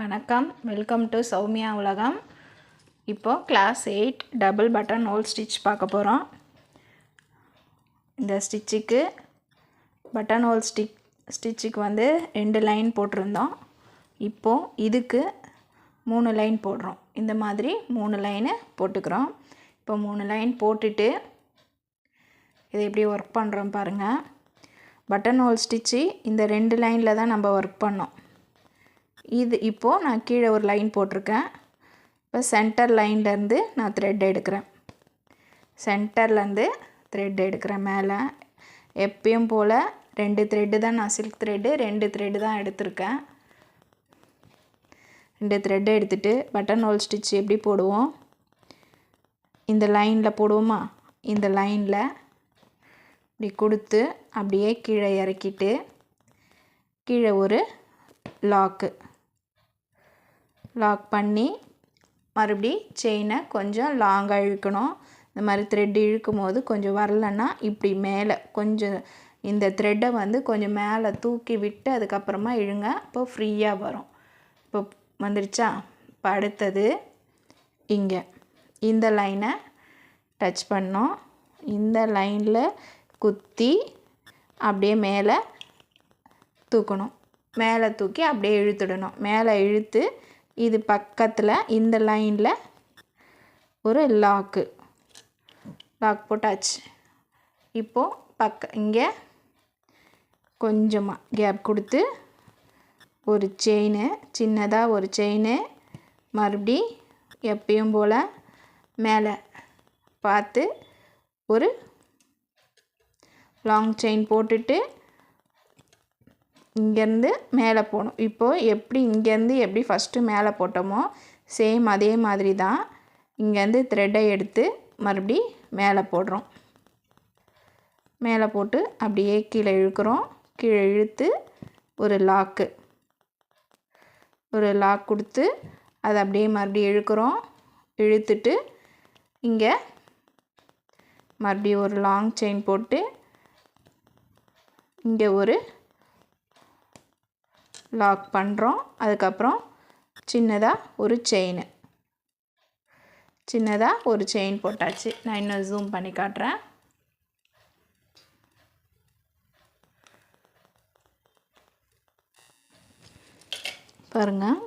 வணக்கம். Welcome to Soumya உலகம். இப்போது class eight double button hole stitch பார்க்க போகிறோம் இந்த ஸ்டிச்சுக்கு பட்டன் ஹோல் ஸ்டிச் ஸ்டிச்சுக்கு வந்து ரெண்டு லைன் போட்டிருந்தோம். இப்போது இதுக்கு மூணு லைன் போடுறோம். இந்த மாதிரி மூணு லைனு போட்டுக்கிறோம். இப்போ மூணு லைன் போட்டுட்டு இதை எப்படி ஒர்க் பண்ணுறோம் பாருங்கள் பட்டன் ஹோல் ஸ்டிச்சு இந்த ரெண்டு லைனில் தான் நம்ம ஒர்க் பண்ணோம். இது இப்போது நான் கீழே ஒரு லைன் போட்டிருக்கேன். இப்போ சென்டர் லைன்லேருந்து நான் த்ரெட் எடுக்கிறேன். சென்டர்லேருந்து த்ரெட் எடுக்கிறேன் மேலே. எப்பயும் போல் ரெண்டு த்ரெட்டு தான் நான் சில்க் த்ரெட்டு ரெண்டு த்ரெட்டு தான் எடுத்திருக்கேன். ரெண்டு த்ரெட்டை எடுத்துகிட்டு பட்டன் ஹோல் ஸ்டிச் எப்படி போடுவோம்? இந்த லைனில் போடுவோமா? இந்த லைனில் இப்படி கொடுத்து அப்படியே கீழே இறக்கிட்டு கீழே ஒரு லாக்கு லாக் பண்ணி மறுபடி செயினை கொஞ்சம் லாங்காக இழுக்கணும். இந்த மாதிரி த்ரெட் இழுக்கும் போது கொஞ்சம் வரலன்னா இப்படி மேலே கொஞ்சம் இந்த த்ரெட்டை வந்து கொஞ்சம் மேலே தூக்கி விட்டு அதுக்கப்புறமா இழுங்க. இப்போ ஃப்ரீயாக வரும். இப்போ வந்துருச்சா? இப்போ அடுத்தது இங்கே. இந்த லைனை டச் பண்ணோம். இந்த லைனில் குத்தி அப்படியே மேலே தூக்கணும். மேலே தூக்கி அப்படியே இழுத்துடணும். மேலே இழுத்து இது பக்கத்தில் இந்த லைனில் ஒரு லாக்கு லாக் போட்டாச்சு. இப்போது பக்க இங்கே கொஞ்சமாக கேப் கொடுத்து ஒரு செயின் சின்னதாக ஒரு செயின் மறுபடி எப்பயும் போல் மேலே பார்த்து ஒரு லாங் செயின் போட்டுட்டு இங்கேருந்து மேலே போகணும். இப்போது எப்படி இங்கேருந்து எப்படி ஃபஸ்ட்டு மேலே போட்டோமோ சேம் அதே மாதிரி தான் இங்கேருந்து த்ரெட்டை எடுத்து மறுபடி மேலே போடுறோம். மேலே போட்டு அப்படியே கீழே இழுக்கிறோம். கீழே இழுத்து ஒரு லாக்கு ஒரு லாக் கொடுத்து அதை அப்படியே மறுபடியும் இழுக்கிறோம். இழுத்துட்டு இங்கே மறுபடியும் ஒரு லாங் செயின் போட்டு இங்கே ஒரு லாக் பண்ணுறோம் அதுக்கப்புறம் சின்னதாக ஒரு செயின் சின்னதாக ஒரு செயின் போட்டாச்சு. நான் இன்னும் ஜூம் பண்ணி காட்டுறேன். பாருங்கள்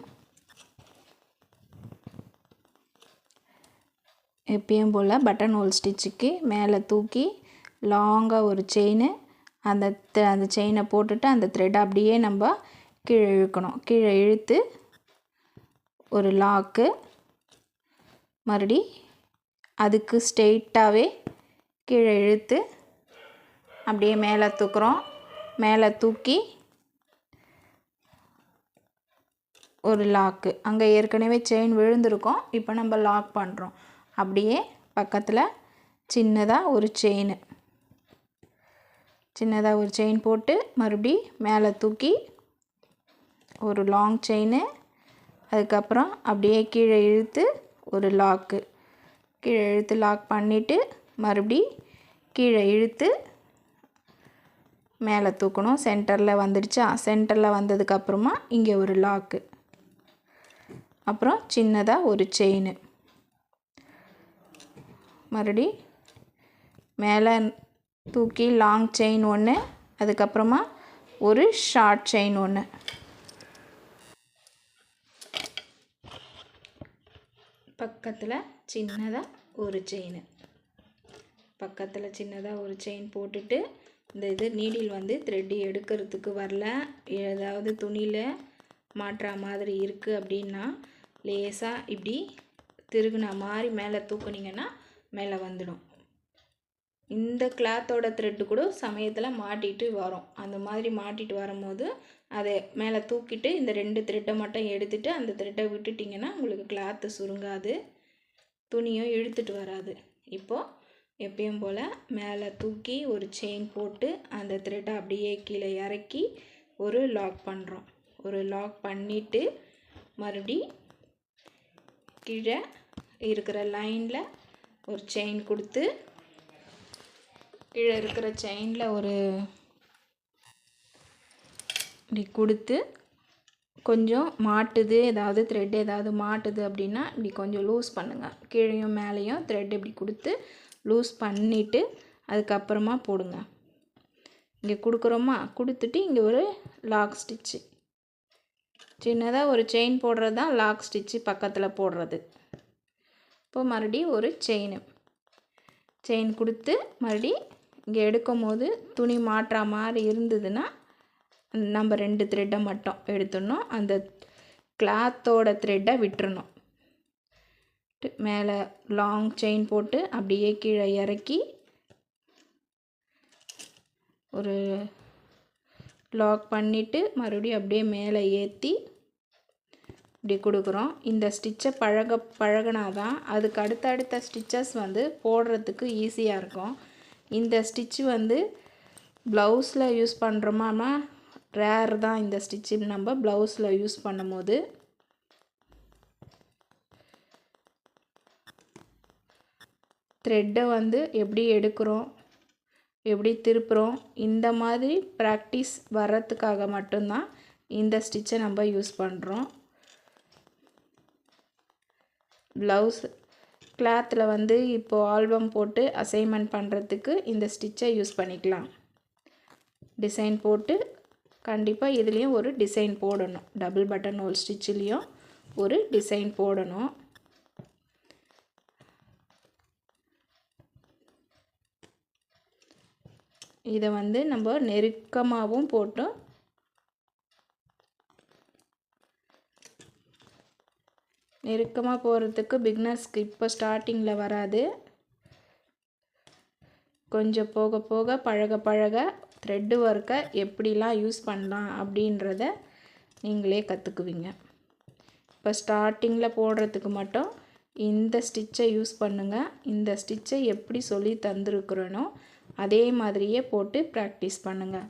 எப்பயும் போல் பட்டன் ஹோல் ஸ்டிச்சுக்கு மேலே தூக்கி லாங்காக ஒரு செயின் அந்த அந்த செயினை போட்டுட்டு அந்த த்ரெட் அப்படியே நம்ம கீழே இழுக்கணும். கீழே இழுத்து ஒரு லாக்கு மறுபடி அதுக்கு ஸ்ட்ரெயிட்டாகவே கீழே இழுத்து அப்படியே மேலே தூக்குறோம். மேலே தூக்கி ஒரு லாக்கு அங்கே ஏற்கனவே செயின் விழுந்திருக்கோம். இப்போ நம்ம லாக் பண்ணுறோம் அப்படியே பக்கத்தில் சின்னதாக ஒரு செயின் சின்னதாக ஒரு செயின் போட்டு மறுபடி மேலே தூக்கி ஒரு லாங் செயின் அதுக்கப்புறம் அப்படியே கீழே இழுத்து ஒரு லாக்கு கீழே இழுத்து லாக் பண்ணிவிட்டு மறுபடி கீழே இழுத்து மேலே தூக்கணும். சென்டரில் வந்துடுச்சா? சென்டரில் வந்ததுக்கப்புறமா இங்கே ஒரு லாக்கு அப்புறம் சின்னதாக ஒரு செயின் மறுபடி மேலே தூக்கி லாங் செயின் ஒன்று அதுக்கப்புறமா ஒரு ஷார்ட் செயின் ஒன்று பக்கத்தில் சின்னதாக ஒரு செயின் பக்கத்தில் சின்னதாக ஒரு செயின் போட்டுட்டு இந்த இது நீடில் வந்து த்ரெட்டு எடுக்கிறதுக்கு வரல. ஏதாவது துணியில் மாட்டுற மாதிரி இருக்குது அப்படின்னா லேசாக இப்படி திருகுன மாதிரி மேலே தூக்குனிங்கன்னா மேலே வந்துடும். இந்த கிளாத்தோட த்ரெட்டு கூட சமயத்தில் மாட்டிட்டு வரும். அந்த மாதிரி மாட்டிட்டு வரும்போது அதை மேலே தூக்கிட்டு இந்த ரெண்டு த்ரெட்டை மட்டும் எடுத்துகிட்டு அந்த த்ரெட்டை விட்டுட்டிங்கன்னா உங்களுக்கு கிளாத்து சுருங்காது. துணியும் இழுத்துட்டு வராது. இப்போது எப்பயும் போல் மேலே தூக்கி ஒரு செயின் போட்டு அந்த த்ரெட்டை அப்படியே கீழே இறக்கி ஒரு லாக் பண்ணுறோம் ஒரு லாக் பண்ணிவிட்டு மறுபடி கீழே இருக்கிற லைனில் ஒரு செயின் கொடுத்து கீழே இருக்கிற செயினில் ஒரு இப்படி கொடுத்து கொஞ்சம் மாட்டுது ஏதாவது த்ரெட் ஏதாவது மாட்டுது அப்படின்னா இப்படி கொஞ்சம் லூஸ் பண்ணுங்கள் கீழேயும் மேலேயும் த்ரெட் இப்படி கொடுத்து லூஸ் பண்ணிவிட்டு அதுக்கப்புறமா போடுங்க. இங்கே கொடுக்குறோமா? கொடுத்துட்டு இங்கே ஒரு லாக் ஸ்டிச்சு சின்னதாக ஒரு செயின் போடுறது தான் லாக் ஸ்டிச்சு பக்கத்தில் போடுறது. இப்போ மறுபடியும் ஒரு செயின் செயின் கொடுத்து மறுபடி இங்கே எடுக்கும் போது துணி மாட்டுற மாதிரி இருந்ததுன்னா நம்ம ரெண்டு த்ரெட்டை மட்டும் எடுத்துடணும். அந்த கிளாத்தோட த்ரெட்டை விட்டுறணும். மேலே லாங் செயின் போட்டு அப்படியே கீழே இறக்கி ஒரு லாக் பண்ணிவிட்டு மறுபடியும் அப்படியே மேலே ஏற்றி இப்படி கொடுக்குறோம். இந்த ஸ்டிச்சை பழக பழகினா தான் அதுக்கு அடுத்தடுத்த ஸ்டிச்சஸ் வந்து போடுறதுக்கு ஈஸியாக இருக்கும். இந்த ஸ்டிச்சு வந்து ப்ளவுஸில் யூஸ் பண்ணுறோமாம்மா ரேர் தான் இந்த ஸ்டிச்சு நம்ம ப்ளவுஸில் யூஸ் பண்ணும்போது. த்ரெட்டை வந்து எப்படி எடுக்கிறோம் எப்படி திருப்புறோம் இந்த மாதிரி ப்ராக்டிஸ் வர்றதுக்காக மட்டும்தான் இந்த ஸ்டிச்சை நம்ம யூஸ் பண்ணுறோம் ப்ளவுஸ் கிளாத்தில் வந்து இப்போது ஆல்பம் போட்டு அசைன்மெண்ட் பண்ணுறதுக்கு இந்த ஸ்டிச்சை யூஸ் பண்ணிக்கலாம். டிசைன் போட்டு கண்டிப்பாக இதுலேயும் ஒரு டிசைன் போடணும். டபுள் பட்டன் ஹோல் ஸ்டிச்சிலையும் ஒரு டிசைன் போடணும். இதை வந்து நம்ம நெருக்கமாகவும் போட்டு நெருக்கமாக போகிறதுக்கு பிக்னர்ஸ்க்கு இப்போ ஸ்டார்டிங்கில் வராது. கொஞ்சம் போக போக பழக பழக த்ரெட்டு ஒர்க்கை எப்படிலாம் யூஸ் பண்ணலாம் அப்படின்றத நீங்களே கற்றுக்குவீங்க இப்போ ஸ்டார்டிங்கில் போடுறதுக்கு மட்டும் இந்த ஸ்டிச்சை யூஸ் பண்ணுங்கள் இந்த ஸ்டிச்சை எப்படி சொல்லி தந்துருக்குறேனோ அதே மாதிரியே போட்டு ப்ராக்டிஸ் பண்ணுங்கள்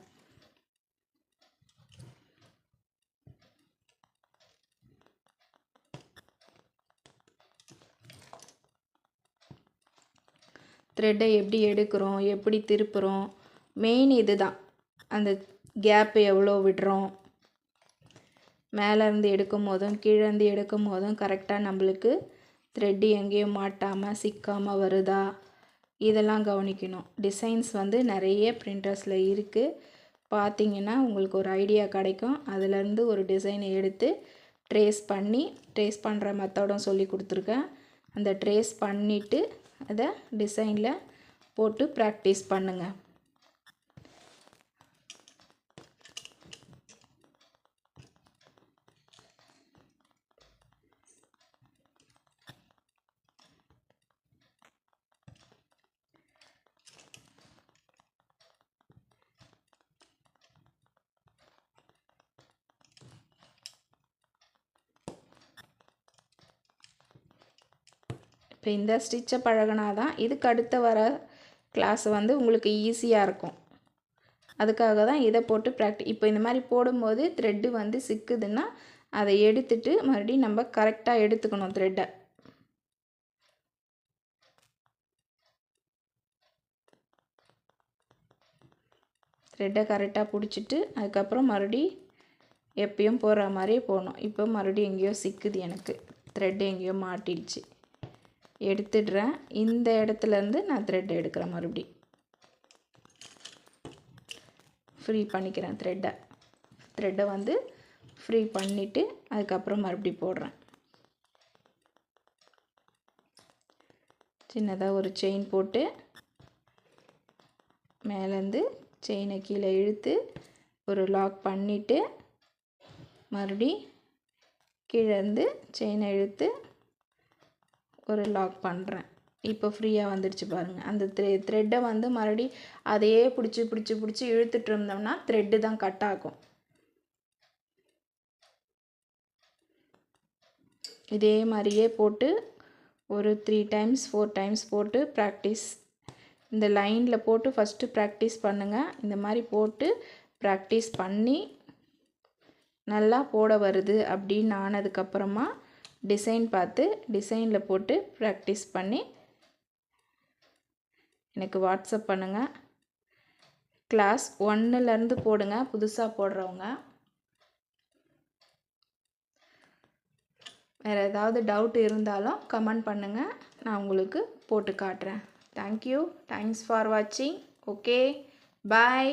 த்ரெட்டை எப்படி எடுக்கிறோம்? எப்படி திருப்புறோம்? மெயின் இது தான் அந்த கேப்பு எவ்வளோ விடுறோம்? மேலேருந்து எடுக்கும் போதும் கீழேருந்து எடுக்கும் போதும் கரெக்டாக நம்மளுக்கு த்ரெட்டு எங்கேயும் மாட்டாமல் சிக்காமல் வருதா? இதெல்லாம் கவனிக்கணும். டிசைன்ஸ் வந்து நிறைய பிரிண்டர்ஸில் இருக்குது பார்த்தீங்கன்னா உங்களுக்கு ஒரு ஐடியா கிடைக்கும். அதுலேருந்து ஒரு டிசைனை எடுத்து ட்ரேஸ் பண்ணி ட்ரேஸ் பண்ணுற மெத்தடும் சொல்லி கொடுத்துருக்கேன். அந்த ட்ரேஸ் பண்ணிவிட்டு அதை டிசைனில் போட்டு ப்ராக்டிஸ் பண்ணுங்கள் இப்போ இந்த ஸ்டிச்சை பழகினா தான் இதுக்கு அடுத்த வர கிளாஸ் வந்து உங்களுக்கு ஈஸியாக இருக்கும். அதுக்காக தான் இதை போட்டு ப்ராக்டி இப்போ இந்த மாதிரி போடும்போது த்ரெட்டு வந்து சிக்குதுன்னா அதை எடுத்துட்டு மறுபடியும் நம்ம கரெக்டாக எடுத்துக்கணும் த்ரெட்டை த்ரெட்டை கரெக்டாக பிடிச்சிட்டு அதுக்கப்புறம் மறுபடி எப்பயும் போடுற மாதிரியே போகணும் இப்போ மறுபடியும் எங்கேயோ சிக்குது எனக்கு. த்ரெட் எங்கேயோ மாட்டிடுச்சு. எடுத்துடுறேன். இந்த இடத்துலேருந்து நான் த்ரெட் எடுக்கிறேன் மறுபடி. ஃப்ரீ பண்ணிக்கிறேன் த்ரெட்டை த்ரெட்டை வந்து ஃப்ரீ பண்ணிவிட்டு அதுக்கப்புறம் மறுபடி போடுறேன். சின்னதாக ஒரு செயின் போட்டு மேலேருந்து செயினை கீழே இழுத்து ஒரு லாக் பண்ணிவிட்டு மறுபடி கீழேருந்து செயினை இழுத்து ஒரு லாக் பண்ணுறேன் இப்போ ஃப்ரீயாக வந்துடுச்சு பாருங்கள் அந்த த்ரெ த்ரெட்டை வந்து மறுபடி அதையே பிடிச்சி பிடிச்சி பிடிச்சி இழுத்துட்டு இருந்தோம்னா த்ரெட்டு தான் கட் ஆகும். இதே மாதிரியே போட்டு ஒரு த்ரீ டைம்ஸ் ஃபோர் டைம்ஸ் போட்டு ப்ராக்டிஸ் இந்த லைனில் போட்டு ஃபஸ்ட்டு ப்ராக்டிஸ் பண்ணுங்கள் இந்த மாதிரி போட்டு ப்ராக்டிஸ் பண்ணி நல்லா போட வருது அப்படின்னு ஆனதுக்கப்புறமா டிசைன் பார்த்து டிசைனில் போட்டு ப்ராக்டிஸ் பண்ணி எனக்கு வாட்ஸ்அப் பண்ணுங்கள் கிளாஸ் ஒன்றுலேருந்து போடுங்க. புதுசாக போடுறவங்க. வேறு ஏதாவது டவுட் இருந்தாலும் கமெண்ட் பண்ணுங்கள் நான் உங்களுக்கு போட்டு காட்டுறேன். தேங்க்யூ தேங்க்ஸ் ஃபார் வாட்சிங் ஓகே பாய்